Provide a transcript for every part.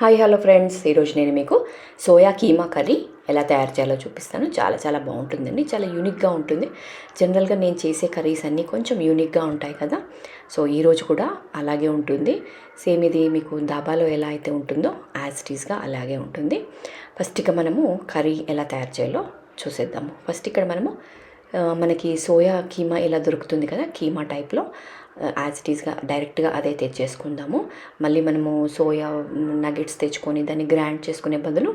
Hi hello friends. ఈరోజు నేను మీకు సోయా కీమా కర్రీ ఎలా తయారు చేయాలో చూపిస్తాను. చాలా చాలా బాగుంటుందండి. చాలా యూనిక్గా ఉంటుంది. జనరల్గా నేను చేసే కర్రీస్ అన్నీ కొంచెం యూనిక్గా ఉంటాయి కదా. సో ఈరోజు కూడా అలాగే ఉంటుంది. సేమ్ ఇది మీకు దాబాలో ఎలా అయితే ఉంటుందో యాజ్ టీస్గా అలాగే ఉంటుంది. ఫస్ట్ ఇక మనము కర్రీ ఎలా తయారు చేయాలో చూసేద్దాము. ఫస్ట్ ఇక్కడ మనము మనకి సోయా కీమా ఇలా దొరుకుతుంది కదా కీమా టైప్లో. యాజ్ ఇట్ ఈస్గా డైరెక్ట్గా అదే తెచ్చేసుకుందాము. మళ్ళీ మనము సోయా నగెట్స్ తెచ్చుకొని దాన్ని గ్రైండ్ చేసుకునే బదులు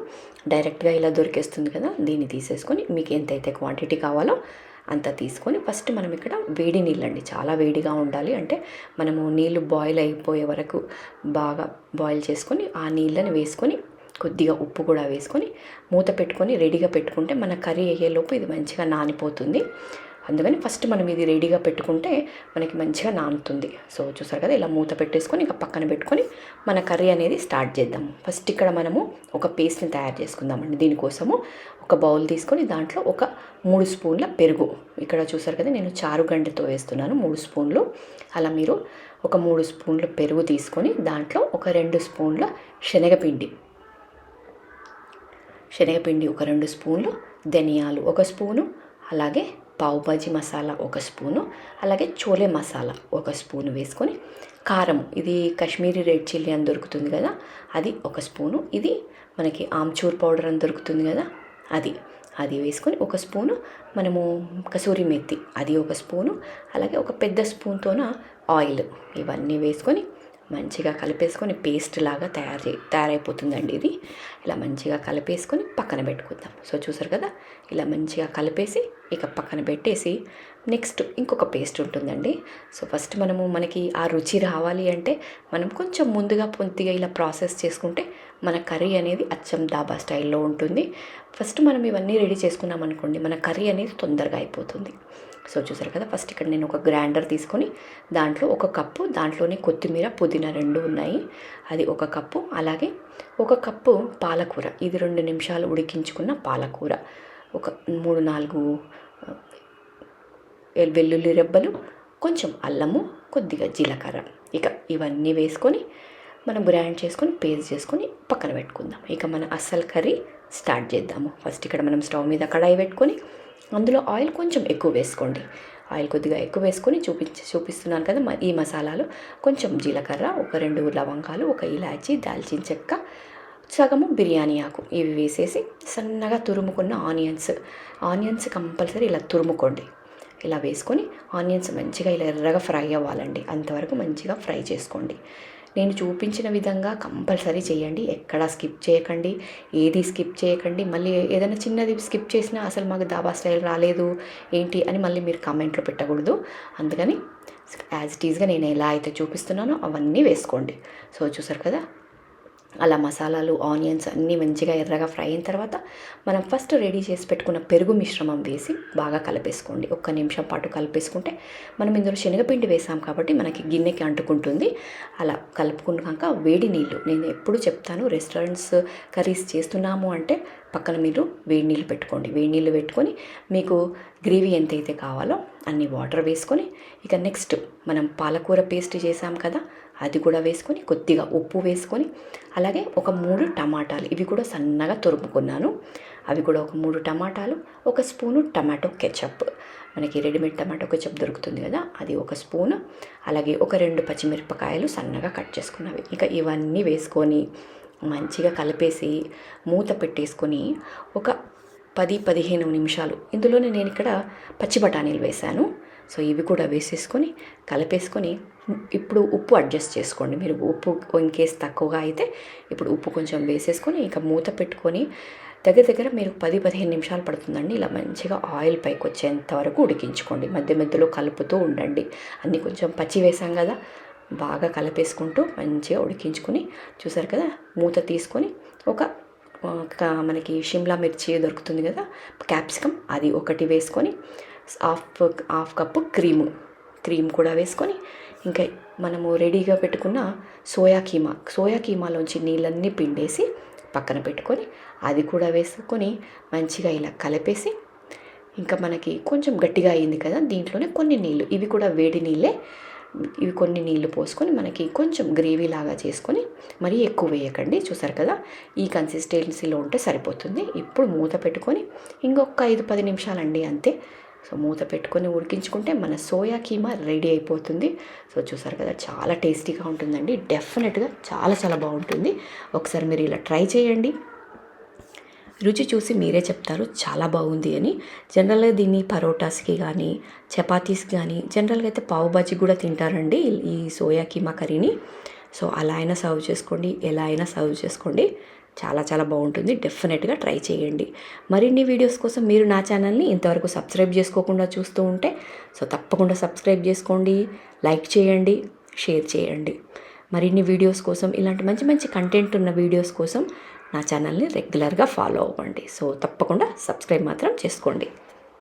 డైరెక్ట్గా ఇలా దొరికేస్తుంది కదా దీన్ని తీసేసుకొని మీకు ఎంతైతే క్వాంటిటీ కావాలో అంత తీసుకొని ఫస్ట్ మనం ఇక్కడ వేడి నీళ్ళండి. చాలా వేడిగా ఉండాలి అంటే మనము నీళ్ళు బాయిల్ అయిపోయే వరకు బాగా బాయిల్ చేసుకొని ఆ నీళ్ళని వేసుకొని కొద్దిగా ఉప్పు కూడా వేసుకొని మూత పెట్టుకొని రెడీగా పెట్టుకుంటే మన కర్రీ అయ్యేలోపు ఇది మంచిగా నానిపోతుంది. అందుకని ఫస్ట్ మనం ఇది రెడీగా పెట్టుకుంటే మనకి మంచిగా నానుతుంది. సో చూసారు కదా ఇలా మూత పెట్టేసుకొని ఇంకా పక్కన పెట్టుకొని మన కర్రీ అనేది స్టార్ట్ చేద్దాం. ఫస్ట్ ఇక్కడ మనము ఒక పేస్ట్ని తయారు చేసుకుందామండి. దీనికోసము ఒక బౌల్ తీసుకొని దాంట్లో ఒక మూడు స్పూన్ల పెరుగు. ఇక్కడ చూసారు కదా నేను చారు గంటతో వేస్తున్నాను మూడు స్పూన్లు. అలా మీరు ఒక మూడు స్పూన్ల పెరుగు తీసుకొని దాంట్లో ఒక రెండు స్పూన్ల శనగపిండి. శనగపిండి ఒక రెండు స్పూన్లు ధనియాలు ఒక స్పూను అలాగే పావుబాజీ మసాలా ఒక స్పూను అలాగే చోలే మసాలా ఒక స్పూను వేసుకొని కారం ఇది కాశ్మీరీ రెడ్ చిల్లీ అని దొరుకుతుంది కదా అది ఒక స్పూను ఇది మనకి ఆమ్చూర్ పౌడర్ అని దొరుకుతుంది కదా అది అది వేసుకొని ఒక స్పూను మనము కసూరి మెత్తి అది ఒక స్పూను అలాగే ఒక పెద్ద స్పూన్తోన ఆయిల్ ఇవన్నీ వేసుకొని మంచిగా కలిపేసుకొని పేస్ట్ లాగా తయారు చే తయారైపోతుందండి ఇది. ఇలా మంచిగా కలిపేసుకొని పక్కన పెట్టుకుందాం. సో చూసారు కదా? ఇలా మంచిగా కలిపేసి ఇక పక్కన పెట్టేసి నెక్స్ట్ ఇంకొక పేస్ట్ ఉంటుందండి. సో ఫస్ట్ మనము మనకి ఆ రుచి రావాలి అంటే మనం కొంచెం ముందుగా పొంతిగా ఇలా ప్రాసెస్ చేసుకుంటే మన కర్రీ అనేది అచ్చం దాబా స్టైల్లో ఉంటుంది. ఫస్ట్ మనం ఇవన్నీ రెడీ చేసుకున్నాం అనుకోండి మన కర్రీ అనేది తొందరగా అయిపోతుంది. సో చూసారు కదా ఫస్ట్ ఇక్కడ నేను ఒక గ్రైండర్ తీసుకొని దాంట్లో ఒక కప్పు దాంట్లోనే కొత్తిమీర పుదీనా రెండు ఉన్నాయి. అది ఒక కప్పు అలాగే ఒక కప్పు పాలకూర. ఇది రెండు నిమిషాలు ఉడికించుకున్న పాలకూర. ఒక మూడు నాలుగు వెల్లుల్లి రెబ్బలు కొంచెం అల్లము కొద్దిగా జీలకర్ర. ఇక ఇవన్నీ వేసుకొని మనం గ్రైండ్ చేసుకొని పేస్ట్ చేసుకొని పక్కన పెట్టుకుందాం. ఇక మన అస్సలు కర్రీ స్టార్ట్ చేద్దాము. ఫస్ట్ ఇక్కడ మనం స్టవ్ మీద కడాయి పెట్టుకొని అందులో ఆయిల్ కొంచెం ఎక్కువ వేసుకోండి. ఆయిల్ కొద్దిగా ఎక్కువ వేసుకొని చూపించి చూపిస్తున్నాను కదా మ- ఈ మసాలాలు. కొంచెం జీలకర్ర ఒక రెండు లవంగాలు ఒక ఇలాచి దాల్చిన చెక్క సగము బిర్యానీ ఆకు. ఇవి వేసేసి సన్నగా తురుముకున్న ఆనియన్స్. ఆనియన్స్ కంపల్సరీ ఇలా తురుముకోండి. ఇలా వేసుకొని ఆనియన్స్ మంచిగా ఇలా ఎర్రగా ఫ్రై అవ్వాలండి. అంతవరకు మంచిగా ఫ్రై చేసుకోండి. నేను చూపించిన విధంగా కంపల్సరీ చేయండి. ఎక్కడా స్కిప్ చేయకండి. ఏది స్కిప్ చేయకండి. మళ్ళీ ఏదైనా చిన్నది స్కిప్ చేసినా అసలు మాకు దాబా స్టైల్ రాలేదు ఏంటి అని మళ్ళీ మీరు కామెంట్లో పెట్టకూడదు. అందుకని యాజ్ ఇట్ ఈజ్గా నేను ఎలా అయితే చూపిస్తున్నానో అవన్నీ వేసుకోండి. సో చూసారు కదా? అలా మసాలాలు ఆనియన్స్ అన్నీ మంచిగా ఎర్రగా ఫ్రై అయిన తర్వాత మనం ఫస్ట్ రెడీ చేసి పెట్టుకున్న పెరుగు మిశ్రమం వేసి బాగా కలిపేసుకోండి. ఒక్క నిమిషం పాటు కలిపేసుకుంటే మనం ఇందులో శనగపిండి వేసాం కాబట్టి మనకి గిన్నెకి అంటుకుంటుంది. అలా కలుపుకున్నాక వేడి నీళ్ళు. నేను ఎప్పుడు చెప్తాను రెస్టారెంట్స్ కర్రీస్ చేస్తున్నాము అంటే పక్కన మీరు వేడి నీళ్ళు పెట్టుకోండి. వేడి నీళ్ళు పెట్టుకొని మీకు గ్రేవీ ఎంతైతే కావాలో అన్ని వాటర్ వేసుకొని ఇక నెక్స్ట్ మనం పాలకూర పేస్ట్ చేసాం కదా అది కూడా వేసుకొని కొద్దిగా ఉప్పు వేసుకొని అలాగే ఒక మూడు టమాటాలు ఇవి కూడా సన్నగా తురుముకున్నాను. అవి కూడా ఒక మూడు టమాటాలు ఒక స్పూను టమాటో కెచప్. మనకి రెడీమేడ్ టమాటో కెచప్ దొరుకుతుంది కదా అది ఒక స్పూను. అలాగే ఒక రెండు పచ్చిమిరపకాయలు సన్నగా కట్ చేసుకున్నవి. ఇక ఇవన్నీ వేసుకొని మంచిగా కలిపేసి మూత పెట్టేసుకొని ఒక పది పదిహేను నిమిషాలు. ఇందులోనే నేను ఇక్కడ పచ్చి బఠానీలు వేశాను. సో ఇవి కూడా వేసేసుకొని కలిపేసుకొని ఇప్పుడు ఉప్పు అడ్జస్ట్ చేసుకోండి. మీరు ఉప్పు ఇన్ కేస్ తక్కువగా అయితే ఇప్పుడు ఉప్పు కొంచెం వేసేసుకొని ఇంకా మూత పెట్టుకొని దగ్గర దగ్గర మీరు పది పదిహేను నిమిషాలు పడుతుందండి. ఇలా మంచిగా ఆయిల్ పైకి వచ్చేంత వరకు ఉడికించుకోండి. మధ్య మధ్యలో కలుపుతూ ఉండండి. అన్నీ కొంచెం పచ్చి వేసాం కదా. బాగా కలిపేసుకుంటూ మంచిగా ఉడికించుకొని చూసారు కదా మూత తీసుకొని ఒక ఒక మనకి షిమ్లా మిర్చి దొరుకుతుంది కదా క్యాప్సికమ్ అది ఒకటి వేసుకొని half half cup cream cream కూడా వేసుకొని ఇంకా మనము రెడీగా పెట్టుకున్న సోయా కీమా సోయా కీమాలోంచి నీళ్ళన్నీ పిండేసి పక్కన పెట్టుకొని అది కూడా వేసుకొని మంచిగా ఇలా కలిపేసి ఇంకా మనకి కొంచెం గట్టిగా అయింది కదా దీంట్లోనే కొన్ని నీళ్ళు ఇవి కూడా వేడి నీళ్ళే ఇవి కొన్ని నీళ్ళు పోసుకొని మనకి కొంచెం గ్రేవీ లాగా చేసుకొని మరీ ఎక్కువ వేయకండి. చూసారు కదా? ఈ కన్సిస్టెన్సీలో ఉంటే సరిపోతుంది. ఇప్పుడు మూత పెట్టుకొని ఇంకొక ఐదు పది నిమిషాలండి అంతే. సో మూత పెట్టుకొని ఉడికించుకుంటే మన సోయా కీమా రెడీ అయిపోతుంది. సో చూసారు కదా? చాలా టేస్టీగా ఉంటుందండి. డెఫినెట్గా చాలా చాలా బాగుంటుంది. ఒకసారి మీరు ఇలా ట్రై చేయండి. రుచి చూసి మీరే చెప్తారు చాలా బాగుంది అని. జనరల్గా దీన్ని పరోటాస్కి కానీ చపాతీస్కి కానీ జనరల్గా అయితే పావు బాజీ కూడా తింటారండి ఈ సోయా కీమా కర్రీని. సో అలా అయినా సర్వ్ చేసుకోండి ఎలా అయినా సర్వ్ చేసుకోండి. చాలా చాలా బాగుంటుంది. డెఫినెట్గా ట్రై చేయండి. మరిన్ని వీడియోస్ కోసం మీరు నా ఛానల్ని ఇంతవరకు సబ్స్క్రైబ్ చేసుకోకుండా చూస్తూ ఉంటే సో తప్పకుండా సబ్స్క్రైబ్ చేసుకోండి లైక్ చేయండి షేర్ చేయండి. మరిన్ని వీడియోస్ కోసం ఇలాంటి మంచి మంచి కంటెంట్ ఉన్న వీడియోస్ కోసం నా ఛానల్ని రెగ్యులర్గా ఫాలో అవ్వండి. సో తప్పకుండా సబ్స్క్రైబ్ మాత్రం చేసుకోండి.